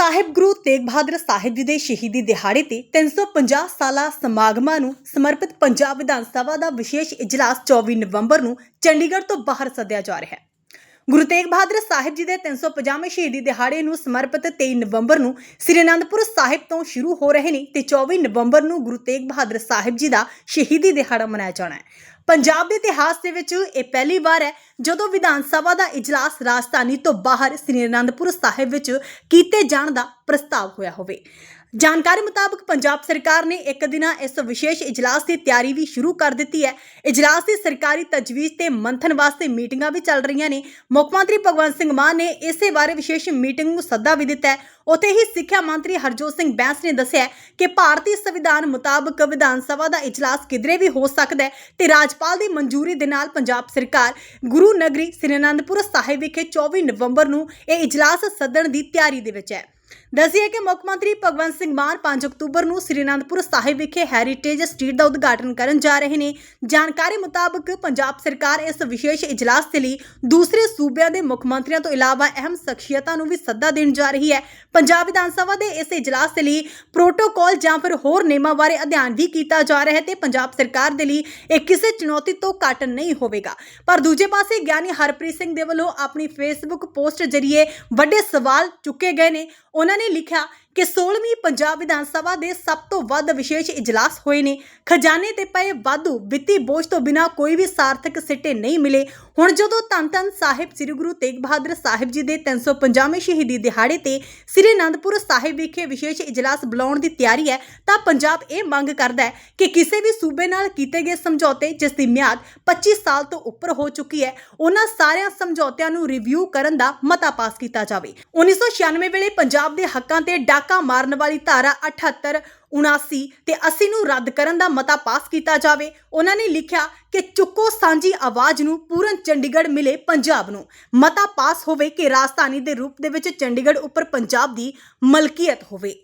ਸਾਹਿਬ ਗੁਰੂ ਤੇਗ ਬਹਾਦਰ ਸਾਹਿਬ ਜੀ ਦੇ ਸ਼ਹੀਦੀ ਦਿਹਾੜੇ ਤੇ 350 ਸਾਲਾ ਸਮਾਗਮਾਂ ਨੂੰ ਸਮਰਪਿਤ ਪੰਜਾਬ ਵਿਧਾਨ ਸਭਾ ਦਾ ਵਿਸ਼ੇਸ਼ ਇਜਲਾਸ 24 ਨਵੰਬਰ ਨੂੰ ਚੰਡੀਗੜ੍ਹ ਤੋਂ ਬਾਹਰ ਸੱਦਿਆ ਜਾ ਰਿਹਾ ਹੈ। ਗੁਰੂ ਤੇਗ ਬਹਾਦਰ ਸਾਹਿਬ ਜੀ ਦੇ 350ਵੇਂ ਸ਼ਹੀਦੀ ਦਿਹਾੜੇ ਨੂੰ ਸਮਰਪਿਤ 23 ਨਵੰਬਰ ਨੂੰ ਸ੍ਰੀ ਅਨੰਦਪੁਰ ਸਾਹਿਬ ਤੋਂ ਸ਼ੁਰੂ ਹੋ ਰਹੇ ਨੇ ਤੇ 24 ਨਵੰਬਰ ਨੂੰ ਗੁਰੂ ਤੇਗ ਬਹਾਦਰ ਸਾਹਿਬ ਜੀ ਦਾ ਸ਼ਹੀਦੀ ਦਿਹਾੜਾ ਮਨਾਇਆ ਜਾਣਾ ਹੈ। ਪੰਜਾਬ ਦੇ ਇਤਿਹਾਸ ਦੇ ਵਿੱਚ ਇਹ ਪਹਿਲੀ ਵਾਰ ਹੈ ਜਦੋਂ ਵਿਧਾਨ ਸਭਾ ਦਾ ਇਜਲਾਸ ਰਾਜਧਾਨੀ ਤੋਂ ਬਾਹਰ ਸ੍ਰੀ ਅਨੰਦਪੁਰ ਸਾਹਿਬ ਵਿੱਚ ਕੀਤੇ ਜਾਣ ਦਾ ਪ੍ਰਸਤਾਵ ਹੋਇਆ ਹੋਵੇ। ਜਾਣਕਾਰੀ ਮੁਤਾਬਕ ਪੰਜਾਬ ਸਰਕਾਰ ਨੇ ਇੱਕ ਦਿਨਾ ਇਸ ਵਿਸ਼ੇਸ਼ ਇਜਲਾਸ ਦੀ ਤਿਆਰੀ ਵੀ ਸ਼ੁਰੂ ਕਰ ਦਿੱਤੀ ਹੈ। ਇਜਲਾਸ ਦੀ ਸਰਕਾਰੀ ਤਜਵੀਜ਼ ਤੇ ਮੰਥਨ ਵਾਸਤੇ ਮੀਟਿੰਗਾਂ ਵੀ ਚੱਲ ਰਹੀਆਂ ਨੇ। ਮੁੱਖ ਮੰਤਰੀ ਭਗਵੰਤ ਸਿੰਘ ਮਾਨ ਨੇ ਇਸੇ ਬਾਰੇ ਵਿਸ਼ੇਸ਼ ਮੀਟਿੰਗ ਨੂੰ ਸੱਦਾ ਵੀ ਦਿੱਤਾ ਹੈ। ਉੱਥੇ ਹੀ ਸਿੱਖਿਆ ਮੰਤਰੀ ਹਰਜੋਤ ਸਿੰਘ ਬੈਂਸ ਨੇ ਦੱਸਿਆ ਕਿ ਭਾਰਤੀ ਸੰਵਿਧਾਨ ਮੁਤਾਬਕ ਵਿਧਾਨ ਸਭਾ ਦਾ ਇਜਲਾਸ ਕਿਧਰੇ ਵੀ ਹੋ ਸਕਦਾ ਹੈ ਤੇ ਰਾਜਪਾਲ ਦੀ ਮਨਜ਼ੂਰੀ ਦੇ ਨਾਲ ਪੰਜਾਬ ਸਰਕਾਰ ਗੁਰੂ ਨਗਰੀ ਸ੍ਰੀ ਅਨੰਦਪੁਰ ਸਾਹਿਬ ਵਿਖੇ 24 ਨਵੰਬਰ ਨੂੰ ਇਹ ਇਜਲਾਸ ਸੱਦਣ ਦੀ ਤਿਆਰੀ ਦੇ ਵਿੱਚ ਹੈ। ਦੱਸਿਆ ਕਿ ਮੁੱਖ ਮੰਤਰੀ ਭਗਵੰਤ ਸਿੰਘ ਮਾਨ 5 ਅਕਤੂਬਰ ਨੂੰ ਸ੍ਰੀ ਅਨੰਦਪੁਰ ਸਾਹਿਬ ਵਿਖੇ ਹੈਰੀਟੇਜ ਸਟਰੀਟ ਦਾ ਉਦਘਾਟਨ ਕਰਨ ਜਾ ਰਹੇ ਨੇ। ਜਾਣਕਾਰੀ ਮੁਤਾਬਕ ਪੰਜਾਬ ਸਰਕਾਰ ਇਸ ਵਿਸ਼ੇਸ਼ ਇਜਲਾਸ ਦੇ ਲਈ ਦੂਸਰੇ ਸੂਬਿਆਂ ਦੇ ਮੁੱਖ ਮੰਤਰੀਆਂ ਤੋਂ ਇਲਾਵਾ ਅਹਿਮ ਸ਼ਖਸੀਅਤਾਂ ਨੂੰ ਵੀ ਸੱਦਾ ਦੇਣ ਜਾ ਰਹੀ ਹੈ। ਪੰਜਾਬ ਵਿਧਾਨ ਸਭਾ ਦੇ ਇਸ ਇਜਲਾਸ ਦੇ ਲਈ ਪ੍ਰੋਟੋਕਾਲ ਜਾਂ ਫਿਰ ਹੋਰ ਨਿਯਮਾਂ ਬਾਰੇ ਅਧਿਐਨ ਵੀ ਕੀਤਾ ਜਾ ਰਿਹਾ ਹੈ ਤੇ ਪੰਜਾਬ ਸਰਕਾਰ ਦੇ ਲਈ ਇਹ ਕਿਸੇ ਚੁਣੌਤੀ ਤੋਂ ਘੱਟ ਨਹੀਂ ਹੋਵੇਗਾ। ਪਰ ਦੂਜੇ ਪਾਸੇ ਗਿਆਨੀ ਹਰਪ੍ਰੀਤ ਸਿੰਘ ਦੇ ਵੱਲੋਂ ਆਪਣੀ ਫੇਸਬੁੱਕ ਪੋਸਟ ਜ਼ਰੀਏ ਵੱਡੇ ਸਵਾਲ ਚੁੱਕੇ ਗਏ ਨੇ। ਉਹਨਾਂ ਨੇ ਲਿਖਿਆ ਕਿ 16ਵੀਂ ਪੰਜਾਬ ਵਿਧਾਨ ਸਭਾ ਦੇ ਸਭ ਤੋਂ ਵੱਧ ਵਿਸ਼ੇਸ਼ ਇਜਲਾਸ ਹੋਏ ਨੇ। ਖਜ਼ਾਨੇ ਤੇ ਪਏ ਵਾਧੂ ਵਿੱਤੀ ਬੋਝ ਤੋਂ ਬਿਨਾ ਕੋਈ ਵੀ ਸਾਰਥਕ ਸਿੱਟੇ ਨਹੀਂ ਮਿਲੇ। ਹੁਣ ਜਦੋਂ ਧੰਨ ਸਾਹਿਬ ਸ੍ਰੀ ਗੁਰੂ ਤੇਗ ਬਹਾਦਰ ਸਾਹਿਬ ਜੀ ਦੇ 350ਵੇਂ ਸ਼ਹੀਦੀ ਦਿਹਾੜੇ ਤੇ ਸ੍ਰੀ ਅਨੰਦਪੁਰ ਸਾਹਿਬ ਵਿਖੇ ਵਿਸ਼ੇਸ਼ ਇਜਲਾਸ ਬੁਲਾਉਣ ਦੀ ਤਿਆਰੀ ਹੈ, ਤਾਂ ਪੰਜਾਬ ਇਹ ਮੰਗ ਕਰਦਾ ਹੈ ਕਿ ਕਿਸੇ ਵੀ ਸੂਬੇ ਨਾਲ ਕੀਤੇ ਗਏ ਸਮਝੌਤੇ, ਜਿਸ ਦੀ ਮਿਆਦ 25 ਸਾਲ ਤੋਂ ਉੱਪਰ ਹੋ ਚੁੱਕੀ ਹੈ, ਉਹਨਾਂ ਸਾਰਿਆਂ ਸਮਝੌਤਿਆਂ ਨੂੰ ਰਿਵਿਊ ਕਰਨ ਦਾ ਮਤਾ ਪਾਸ ਕੀਤਾ ਜਾਵੇ। 1996 ਵੇਲੇ ਪੰਜਾਬ ਦੇ ਹੱਕਾਂ ਤੇ ਡਾ ਡਾਕਾ ਮਾਰਨ ਵਾਲੀ ਧਾਰਾ 78 79 ਤੇ 80 ਨੂੰ ਰੱਦ ਕਰਨ ਦਾ ਮਤਾ ਪਾਸ ਕੀਤਾ ਜਾਵੇ, ਉਹਨਾਂ ਨੇ ਲਿਖਿਆ ਕਿ ਚੁੱਕੋ ਸਾਂਝੀ ਆਵਾਜ਼ ਨੂੰ ਪੂਰਨ ਚੰਡੀਗੜ੍ਹ ਮਿਲੇ ਪੰਜਾਬ ਨੂੰ। ਮਤਾ ਪਾਸ ਹੋਵੇ ਕਿ ਰਾਜਧਾਨੀ ਦੇ ਰੂਪ ਦੇ ਵਿੱਚ ਚੰਡੀਗੜ੍ਹ ਉੱਪਰ ਪੰਜਾਬ ਦੀ ਮਲਕੀਅਤ ਹੋਵੇ।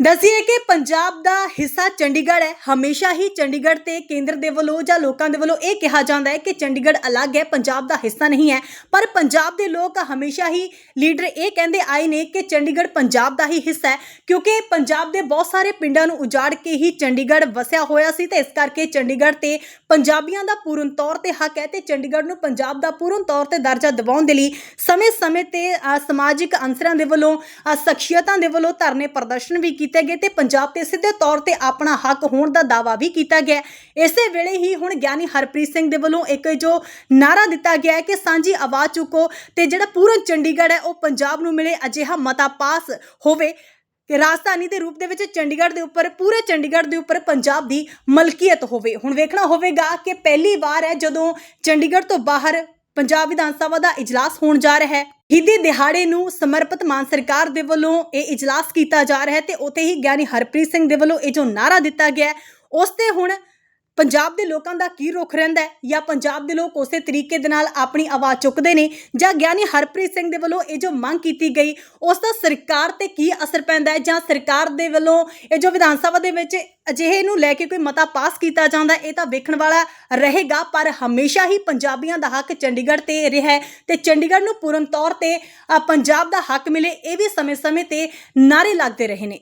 ਦੱਸੀਏ ਕਿ ਪੰਜਾਬ ਦਾ ਹਿੱਸਾ ਚੰਡੀਗੜ੍ਹ ਹੈ। ਹਮੇਸ਼ਾ ਹੀ ਚੰਡੀਗੜ੍ਹ ਤੇ ਕੇਂਦਰ ਦੇ ਵੱਲੋਂ ਜਾਂ ਲੋਕਾਂ ਦੇ ਵੱਲੋਂ ਇਹ ਕਿਹਾ ਜਾਂਦਾ ਹੈ ਕਿ ਚੰਡੀਗੜ੍ਹ ਅਲੱਗ ਹੈ, ਪੰਜਾਬ ਦਾ ਹਿੱਸਾ ਨਹੀਂ ਹੈ। ਪਰ ਪੰਜਾਬ ਦੇ ਲੋਕ ਹਮੇਸ਼ਾ ਹੀ ਲੀਡਰ ਇਹ ਕਹਿੰਦੇ ਆਏ ਨੇ ਕਿ ਚੰਡੀਗੜ੍ਹ ਪੰਜਾਬ ਦਾ ਹੀ ਹਿੱਸਾ ਹੈ, ਕਿਉਂਕਿ ਪੰਜਾਬ ਦੇ ਬਹੁਤ ਸਾਰੇ ਪਿੰਡਾਂ ਨੂੰ ਉਜਾੜ ਕੇ ਹੀ ਚੰਡੀਗੜ੍ਹ ਵਸਿਆ ਹੋਇਆ ਸੀ ਤੇ ਇਸ ਕਰਕੇ ਚੰਡੀਗੜ੍ਹ ਤੇ ਪੰਜਾਬੀਆਂ ਦਾ ਪੂਰਨ ਤੌਰ ਤੇ ਹੱਕ ਹੈ ਤੇ ਚੰਡੀਗੜ੍ਹ ਨੂੰ ਪੰਜਾਬ ਦਾ ਪੂਰਨ ਤੌਰ ਤੇ ਦਰਜਾ ਦਿਵਾਉਣ ਦੇ ਲਈ ਸਮੇਂ-ਸਮੇਂ ਤੇ ਸਮਾਜਿਕ ਅੰਸਰਾਂ ਦੇ ਵੱਲੋਂ ਸ਼ਖਸੀਅਤਾਂ ਦੇ ਵੱਲੋਂ ਧਰਨੇ ਪ੍ਰਦਰਸ਼ਨ ਵੀ ਕੀਤੇ ਗਏ ਤੇ ਪੰਜਾਬ ਤੇ ਸਿੱਧੇ ਤੌਰ ਤੇ ਆਪਣਾ ਹੱਕ ਹੋਣ ਦਾ ਦਾਵਾ ਵੀ ਕੀਤਾ ਗਿਆ। ਇਸੇ ਵੇਲੇ ਹੀ ਹੁਣ ਗਿਆਨੀ ਹਰਪ੍ਰੀਤ ਸਿੰਘ ਦੇ ਵੱਲੋਂ ਇੱਕ ਜੋ ਨਾਰਾ ਦਿੱਤਾ ਗਿਆ ਹੈ ਕਿ ਸਾਂਝੀ ਆਵਾਜ਼ ਚੁੱਕੋ ਤੇ ਜਿਹੜਾ ਪੂਰਨ ਚੰਡੀਗੜ੍ਹ ਹੈ, ਉਹ ਪੰਜਾਬ ਨੂੰ ਮਿਲੇ, ਅਜਿਹਾ ਮਤਾ ਪਾਸ ਹੋਵੇ। ਕਿ ਰਾਜਧਾਨੀ ਦੇ ਰੂਪ ਦੇ ਵਿੱਚ ਚੰਡੀਗੜ੍ਹ ਦੇ ਉੱਪਰ, ਪੂਰੇ ਚੰਡੀਗੜ੍ਹ ਦੇ ਉੱਪਰ ਪੰਜਾਬ ਦੀ ਮਲਕੀਅਤ ਹੋਵੇ। ਹੁਣ ਵੇਖਣਾ ਹੋਵੇਗਾ ਕਿ ਪਹਿਲੀ ਵਾਰ ਹੈ ਜਦੋਂ ਚੰਡੀਗੜ੍ਹ ਤੋਂ ਬਾਹਰ ਪੰਜਾਬ ਵਿਧਾਨ ਸਭਾ ਦਾ ਇਜਲਾਸ ਹੋਣ ਜਾ ਰਿਹਾ ਹੈ। ਹੀਦੀ ਦਿਹਾੜੇ ਨੂੰ ਸਮਰਪਿਤ ਮਾਨ ਸਰਕਾਰ ਦੇ ਵੱਲੋਂ ਇਹ ਇਜਲਾਸ ਕੀਤਾ ਜਾ ਰਿਹਾ ਹੈ ਤੇ ਉੱਥੇ ਹੀ ਗਿਆਨੀ ਹਰਪ੍ਰੀਤ ਸਿੰਘ ਦੇ ਵੱਲੋਂ ਇਹ ਜੋ ਨਾਰਾ ਦਿੱਤਾ ਗਿਆ ਉਸ ਤੇ ਹੁਣ ਪੰਜਾਬ ਦੇ ਲੋਕਾਂ ਦਾ ਕੀ ਰੁਖ ਰਹਿੰਦਾ ਹੈ? ਜਾਂ ਪੰਜਾਬ ਦੇ ਲੋਕ ਉਸੇ ਤਰੀਕੇ ਦੇ ਨਾਲ ਆਪਣੀ ਆਵਾਜ਼ ਚੁੱਕਦੇ ਨੇ? ਜਾਂ ਗਿਆਨੀ ਹਰਪ੍ਰੀਤ ਸਿੰਘ ਦੇ ਵੱਲੋਂ ਇਹ ਜੋ ਮੰਗ ਕੀਤੀ ਗਈ, ਉਸ ਦਾ ਸਰਕਾਰ ਤੇ ਕੀ ਅਸਰ ਪੈਂਦਾ ਹੈ? ਜਾਂ ਸਰਕਾਰ ਦੇ ਵੱਲੋਂ ਇਹ ਜੋ ਵਿਧਾਨ ਸਭਾ ਦੇ ਵਿੱਚ ਅਜਿਹੇ ਨੂੰ ਲੈ ਕੇ ਕੋਈ ਮਤਾ ਪਾਸ ਕੀਤਾ ਜਾਂਦਾ, ਇਹ ਤਾਂ ਵੇਖਣ ਵਾਲਾ ਰਹੇਗਾ, ਪਰ ਹਮੇਸ਼ਾ ਹੀ ਪੰਜਾਬੀਆਂ ਦਾ ਹੱਕ ਚੰਡੀਗੜ੍ਹ ਤੇ ਰਿਹਾ ਹੈ ਤੇ ਚੰਡੀਗੜ੍ਹ ਨੂੰ ਪੂਰਨ ਤੌਰ ਤੇ ਪੰਜਾਬ ਦਾ ਹੱਕ ਮਿਲੇ, ਇਹ ਵੀ ਸਮੇਂ-ਸਮੇਂ ਤੇ ਨਾਰੇ ਲੱਗਦੇ ਰਹੇ ਨੇ।